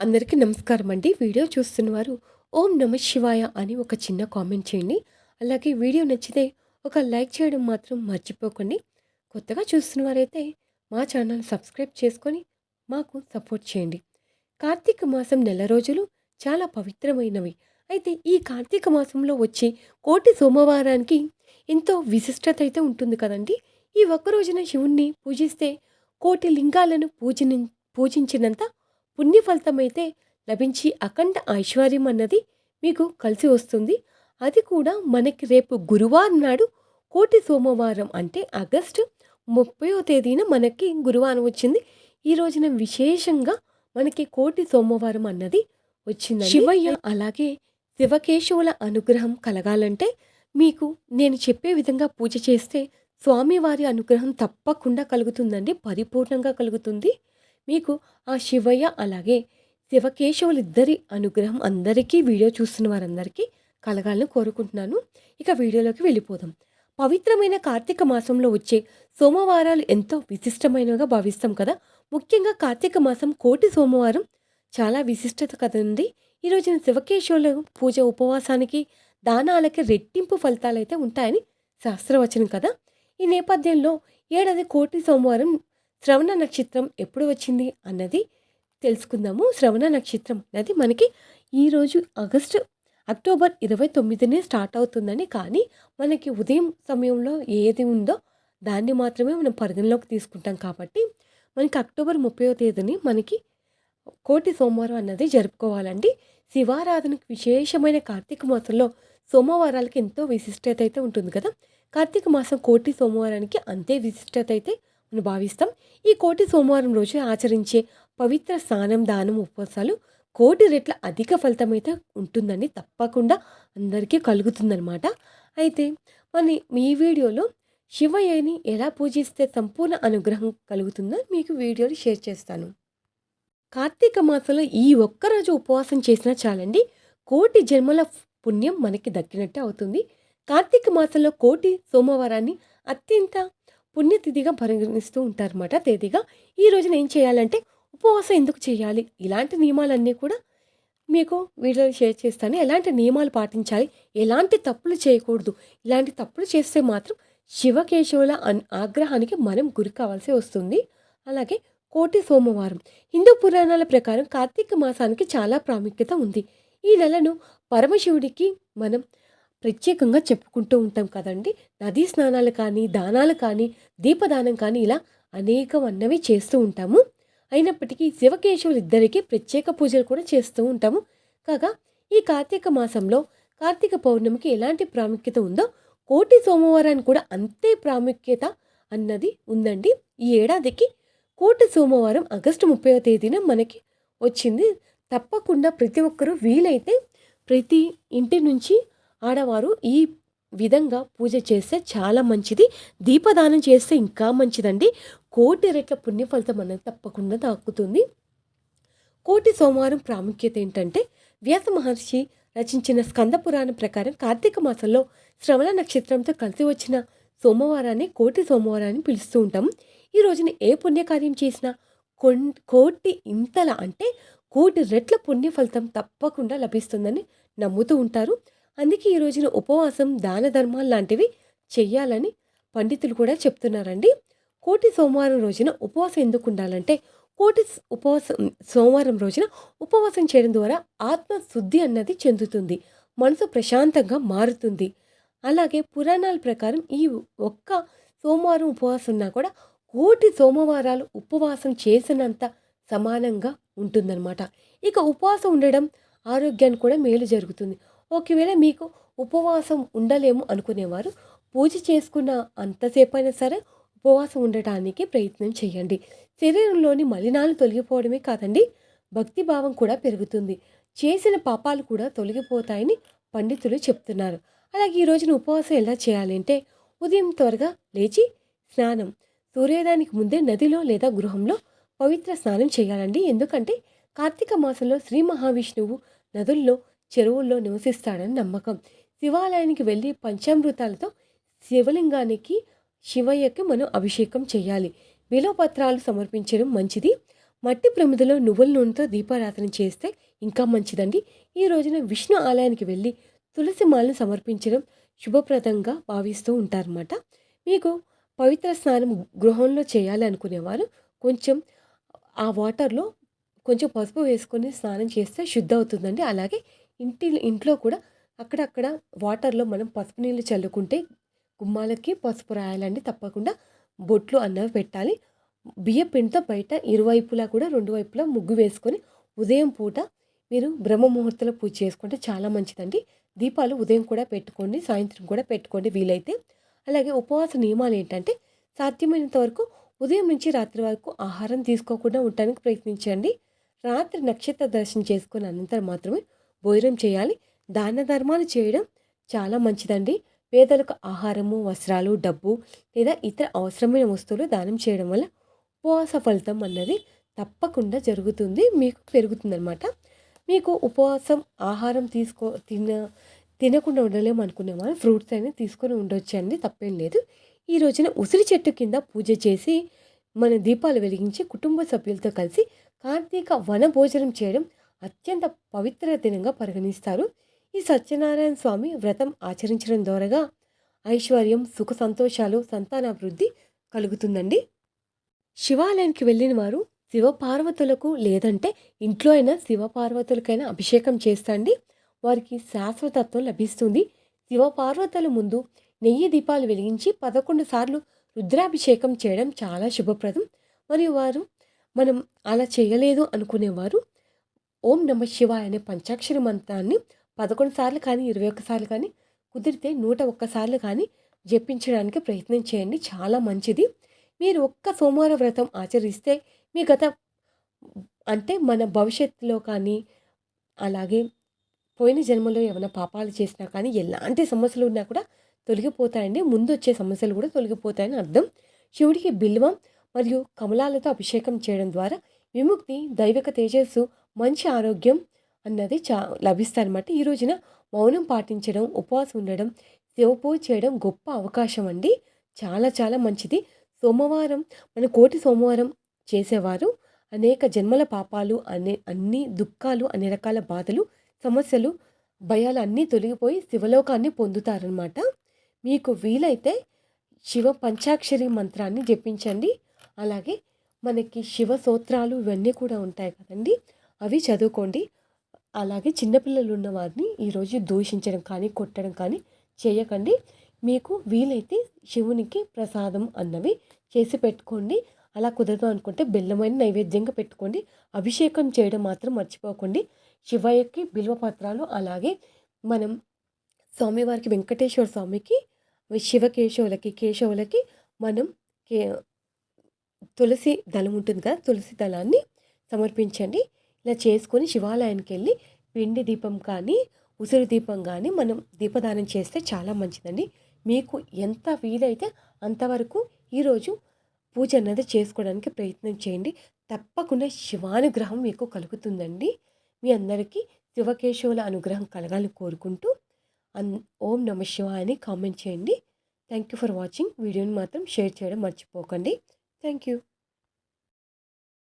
అందరికీ నమస్కారం అండి. వీడియో చూస్తున్నవారు ఓం నమ శివాయ అని ఒక చిన్న కామెంట్ చేయండి. అలాగే వీడియో నచ్చితే ఒక లైక్ చేయడం మాత్రం మర్చిపోకండి. కొత్తగా చూస్తున్నవారైతే మా ఛానల్ సబ్స్క్రైబ్ చేసుకొని మాకు సపోర్ట్ చేయండి. కార్తీక మాసం నెల రోజులు చాలా పవిత్రమైనవి. అయితే ఈ కార్తీక మాసంలో వచ్చే కోటి సోమవారానికి ఎంతో విశిష్టత అయితే ఉంటుంది కదండి. ఈ ఒక్క రోజున శివుణ్ణి పూజిస్తే కోటి లింగాలను పూజని పూజించినంత పుణ్య ఫలితమైతే లభించి అఖండ ఐశ్వర్యం అన్నది మీకు కలిసి వస్తుంది. అది కూడా మనకి రేపు గురువారం నాడు కోటి సోమవారం అంటే ఆగస్టు ముప్పయో తేదీన మనకి గురువారం వచ్చింది. ఈ రోజున విశేషంగా మనకి కోటి సోమవారం అన్నది వచ్చింది శివయ్య అలాగే శివకేశవుల అనుగ్రహం కలగాలంటే మీకు నేను చెప్పే విధంగా పూజ చేస్తే స్వామివారి అనుగ్రహం తప్పకుండా కలుగుతుందండి. పరిపూర్ణంగా కలుగుతుంది. మీకు ఆ శివయ్య అలాగే శివకేశవులిద్దరి అనుగ్రహం అందరికీ వీడియో చూస్తున్న వారందరికీ కలగాలని కోరుకుంటున్నాను. ఇక వీడియోలోకి వెళ్ళిపోదాం. పవిత్రమైన కార్తీక మాసంలో వచ్చే సోమవారాలు ఎంతో విశిష్టమైనవిగా భావిస్తాం కదా. ముఖ్యంగా కార్తీక మాసం కోటి సోమవారం చాలా విశిష్టత కదండి. ఈ రోజున శివకేశవుల పూజ ఉపవాసానికి దానాలకి రెట్టింపు ఫలితాలు అయితే ఉంటాయని శాస్త్రవచనం కదా. ఈ నేపథ్యంలో ఏడాది కోటి సోమవారం శ్రవణ నక్షత్రం ఎప్పుడు వచ్చింది అన్నది తెలుసుకుందాము. శ్రవణ నక్షత్రం అన్నది మనకి ఈరోజు ఆగస్టు అక్టోబర్ ఇరవై తొమ్మిదినే స్టార్ట్ అవుతుందని. కానీ మనకి ఉదయం సమయంలో ఏది ఉందో దాన్ని మాత్రమే మనం పరిగణలోకి తీసుకుంటాం కాబట్టి మనకి అక్టోబర్ ముప్పయో తేదీని మనకి కోటి సోమవారం అన్నది జరుపుకోవాలండి. శివారాధనకు విశేషమైన కార్తీక మాసంలో సోమవారాలకి ఎంతో విశిష్టత అయితే ఉంటుంది కదా. కార్తీక మాసం కోటి సోమవారానికి అంతే విశిష్టత అయితే అని భావిస్తాం. ఈ కోటి సోమవారం రోజు ఆచరించే పవిత్ర స్నానం దానం ఉపవాసాలు కోటి రెట్ల అధిక ఫలితం అయితే ఉంటుందని తప్పకుండా అందరికీ కలుగుతుందనమాట అయితే మరి మీ వీడియోలో శివయ్యని ఎలా పూజిస్తే సంపూర్ణ అనుగ్రహం కలుగుతుందో మీకు వీడియోలు షేర్ చేస్తాను. కార్తీక మాసంలో ఈ ఒక్కరోజు ఉపవాసం చేసినా చాలండి కోటి జన్మల పుణ్యం మనకి దక్కినట్టే అవుతుంది. కార్తీక మాసంలో కోటి సోమవారాన్ని అత్యంత పుణ్యతిథిగా పరిగణిస్తూ ఉంటారన్నమాట తేదీగా. ఈ రోజున ఏం చేయాలంటే ఉపవాసం ఎందుకు చేయాలి? ఇలాంటి నియమాలన్నీ కూడా మీకు వీడియోలో షేర్ చేస్తాను. ఎలాంటి నియమాలు పాటించాలి? ఎలాంటి తప్పులు చేయకూడదు? ఇలాంటి తప్పులు చేస్తే మాత్రం శివకేశవుల ఆగ్రహానికి మనం గురి కావాల్సి వస్తుంది. అలాగే కోటి సోమవారం. హిందూ పురాణాల ప్రకారం కార్తీక మాసానికి చాలా ప్రాముఖ్యత ఉంది. ఈ నెలను పరమశివుడికి మనం ప్రత్యేకంగా చెప్పుకుంటూ ఉంటాం కదండి. నదీ స్నానాలు కానీ దానాలు కానీ దీపదానం కానీ ఇలా అనేకం అన్నవి చేస్తూ ఉంటాము. అయినప్పటికీ శివకేశవులు ఇద్దరికీ ప్రత్యేక పూజలు కూడా చేస్తూ ఉంటాము. కాగా ఈ కార్తీక మాసంలో కార్తీక పౌర్ణమికి ఎలాంటి ప్రాముఖ్యత ఉందో కోటి సోమవారానికి కూడా అంతే ప్రాముఖ్యత అన్నది ఉందండి. ఈ ఏడాదికి కోటి సోమవారం ఆగస్టు ముప్పైవ తేదీన మనకి వచ్చింది. తప్పకుండా ప్రతి ఒక్కరూ వీలైతే ప్రతి ఇంటి నుంచి ఆడవారు ఈ విధంగా పూజ చేస్తే చాలా మంచిది. దీపదానం చేస్తే ఇంకా మంచిదండి. కోటి రెట్ల పుణ్య ఫలితం అనేది తప్పకుండా దాక్కుతుంది. కోటి సోమవారం ప్రాముఖ్యత ఏంటంటే వ్యాస మహర్షి రచించిన స్కంద పురాణం ప్రకారం కార్తీక మాసంలో శ్రవణ నక్షత్రంతో కలిసి వచ్చిన సోమవారాన్ని కోటి సోమవారాన్ని పిలుస్తూ ఉంటాం. ఈ రోజున ఏ పుణ్యకార్యం చేసినా కొన్ కోటి ఇంతల అంటే కోటి రెట్ల పుణ్య ఫలితం తప్పకుండా లభిస్తుందని నమ్ముతూ ఉంటారు. అందుకే ఈ రోజున ఉపవాసం దాన ధర్మాలు లాంటివి చెయ్యాలని పండితులు కూడా చెప్తున్నారండి. కోటి సోమవారం రోజున ఉపవాసం ఎందుకు ఉండాలంటే కోటి ఉపవాసం సోమవారం రోజున ఉపవాసం చేయడం ద్వారా ఆత్మశుద్ధి అన్నది చెందుతుంది మనసు ప్రశాంతంగా మారుతుంది. అలాగే పురాణాల ప్రకారం ఈ ఒక్క సోమవారం ఉపవాసం ఉన్నా కూడా కోటి సోమవారాలు ఉపవాసం చేసినంత సమానంగా ఉంటుందన్నమాట. ఇక ఉపవాసం ఉండడం ఆరోగ్యానికి కూడా మేలు జరుగుతుంది. ఒకవేళ మీకు ఉపవాసం ఉండలేము అనుకునేవారు పూజ చేసుకున్న అంతసేపు అయినా సరే ఉపవాసం ఉండటానికి ప్రయత్నం చేయండి. శరీరంలోని మలినాలు తొలగిపోవడమే కాదండి భక్తి భావం కూడా పెరుగుతుంది. చేసిన పాపాలు కూడా తొలగిపోతాయని పండితులు చెప్తున్నారు. అలాగే ఈ రోజున ఉపవాసం ఎలా చేయాలి అంటే ఉదయం త్వరగా లేచి స్నానం సూర్యోదయానికి ముందే నదిలో లేదా గృహంలో పవిత్ర స్నానం చేయాలండి. ఎందుకంటే కార్తీక మాసంలో శ్రీ మహావిష్ణువు నదుల్లో చెరువుల్లో నివసిస్తాడని నమ్మకం. శివాలయానికి వెళ్ళి పంచామృతాలతో శివలింగానికి శివయ్యకి మనం అభిషేకం చేయాలి. విలువపత్రాలు సమర్పించడం మంచిది. మట్టి ప్రమిదలో నువ్వుల నూనెతో దీపారాధన చేస్తే ఇంకా మంచిదండి. ఈ రోజున విష్ణు ఆలయానికి వెళ్ళి తులసి మాలను సమర్పించడం శుభప్రదంగా భావిస్తూ ఉంటారన్నమాట. మీకు పవిత్ర స్నానం గృహంలో చేయాలి అనుకునేవారు కొంచెం ఆ వాటర్లో కొంచెం పసుపు వేసుకొని స్నానం చేస్తే శుద్ధ అవుతుందండి. అలాగే ఇంటి ఇంట్లో కూడా అక్కడక్కడ వాటర్లో మనం పసుపు నీళ్ళు చల్లుకుంటే గుమ్మాలకి పసుపు రాయాలండి. తప్పకుండా బొట్లు అన్నవి పెట్టాలి. బియ్య పిండితో బయట ఇరువైపులా కూడా రెండు వైపులా ముగ్గు వేసుకొని ఉదయం పూట మీరు బ్రహ్మ ముహూర్తంలో పూజ చేసుకుంటే చాలా మంచిదండి. దీపాలు ఉదయం కూడా పెట్టుకోండి సాయంత్రం కూడా పెట్టుకోండి వీలైతే. అలాగే ఉపవాస నియమాలు ఏంటంటే సాధ్యమైనంత వరకు ఉదయం నుంచి రాత్రి వరకు ఆహారం తీసుకోకుండా ఉండటానికి ప్రయత్నించండి. రాత్రి నక్షత్ర దర్శనం చేసుకున్న అనంతరం మాత్రమే భోజనం చేయాలి. దాన ధర్మాలు చేయడం చాలా మంచిదండి. పేదలకు ఆహారము వస్త్రాలు డబ్బు లేదా ఇతర అవసరమైన వస్తువులు దానం చేయడం వల్ల ఉపవాస ఫలితం అన్నది తప్పకుండా జరుగుతుంది. మీకు పెరుగుతుందనమాట మీకు ఉపవాసం ఆహారం తీసుకో తిన తినకుండా ఉండలేము అనుకునేవాళ్ళు ఫ్రూట్స్ అయినా తీసుకొని ఉండొచ్చు అండి తప్పేం లేదు. ఈ రోజున ఉసిరి చెట్టు కింద పూజ చేసి మన దీపాలు వెలిగించి కుటుంబ సభ్యులతో కలిసి కార్తీక వన భోజనం చేయడం అత్యంత పవిత్ర దినంగా పరిగణిస్తారు. ఈ సత్యనారాయణ స్వామి వ్రతం ఆచరించడం ద్వారాగా ఐశ్వర్యం సుఖ సంతోషాలు సంతానాభివృద్ధి కలుగుతుందండి. శివాలయానికి వెళ్ళిన వారు శివపార్వతులకు లేదంటే ఇంట్లో అయినా శివపార్వతులకైనా అభిషేకం చేస్తండి. వారికి శాశ్వతత్వం లభిస్తుంది. శివపార్వతుల ముందు నెయ్యి దీపాలు వెలిగించి పదకొండు సార్లు రుద్రాభిషేకం చేయడం చాలా శుభప్రదం. మరియు వారు మనం అలా చేయలేదు అనుకునేవారు. ఓం నమ శివాయ అనే పంచాక్షర మంత్రాన్ని పదకొండు సార్లు కానీ ఇరవై ఒక్కసార్లు కానీ కుదిరితే నూట ఒక్కసార్లు కానీ జపించడానికి ప్రయత్నం చేయండి. చాలా మంచిది. మీరు ఒక్క సోమవార వ్రతం ఆచరిస్తే మీ గత అంటే మన భవిష్యత్తులో కానీ అలాగే పోయిన జన్మలో ఏమైనా పాపాలు చేసినా కానీ ఎలాంటి సమస్యలు ఉన్నా కూడా తొలగిపోతాయండి. ముందు వచ్చే సమస్యలు కూడా తొలగిపోతాయని అర్థం. శివుడికి బిల్వం మరియు కమలాలతో అభిషేకం చేయడం ద్వారా విముక్తి దైవిక తేజస్సు మంచి ఆరోగ్యం అన్నది చా లభిస్తారనమాట ఈ రోజున మౌనం పాటించడం ఉపవాసం ఉండడం శివపూజ చేయడం గొప్ప అవకాశం అండి. చాలా చాలా మంచిది. సోమవారం మన కోటి సోమవారం చేసేవారు. అనేక జన్మల పాపాలు అనే అన్ని దుఃఖాలు అన్ని రకాల బాధలు సమస్యలు భయాలు అన్నీ తొలగిపోయి శివలోకాన్ని పొందుతారనమాట మీకు వీలైతే శివ పంచాక్షరి మంత్రాన్ని జపించండి. అలాగే మనకి శివ సూత్రాలు ఇవన్నీ కూడా ఉంటాయి కదండి. అవి చదువుకోండి. అలాగే చిన్నపిల్లలు ఉన్న వారిని ఈరోజు దూషించడం కానీ కొట్టడం కానీ చేయకండి. మీకు వీలైతే శివునికి ప్రసాదం అన్నవి చేసి పెట్టుకోండి. అలా కుదరదు అనుకుంటే బెల్లమైన నైవేద్యంగా పెట్టుకోండి. అభిషేకం చేయడం మాత్రం మర్చిపోకండి. శివయ్యకి బిల్వపత్రాలు అలాగే మనం స్వామివారికి వెంకటేశ్వర స్వామికి శివకేశవులకి కేశవులకి మనం కే తులసి దళం ఉంటుంది కదా తులసి దళాన్ని సమర్పించండి. ఇలా చేసుకొని శివాలయానికి వెళ్ళి పిండి దీపం కానీ ఉసిరి దీపం కానీ మనం దీపదానం చేస్తే చాలా మంచిదండి. మీకు ఎంత వీలైతే అంతవరకు ఈరోజు పూజ అన్నది చేసుకోవడానికి ప్రయత్నం చేయండి. తప్పకుండా శివానుగ్రహం మీకు కలుగుతుందండి. మీ అందరికీ శివకేశవుల అనుగ్రహం కలగాలని కోరుకుంటూ అన్ ఓం నమ శివ అని కామెంట్ చేయండి. Thank you for watching. వీడియోని మాత్రం షేర్ చేయడం మర్చిపోకండి. Thank you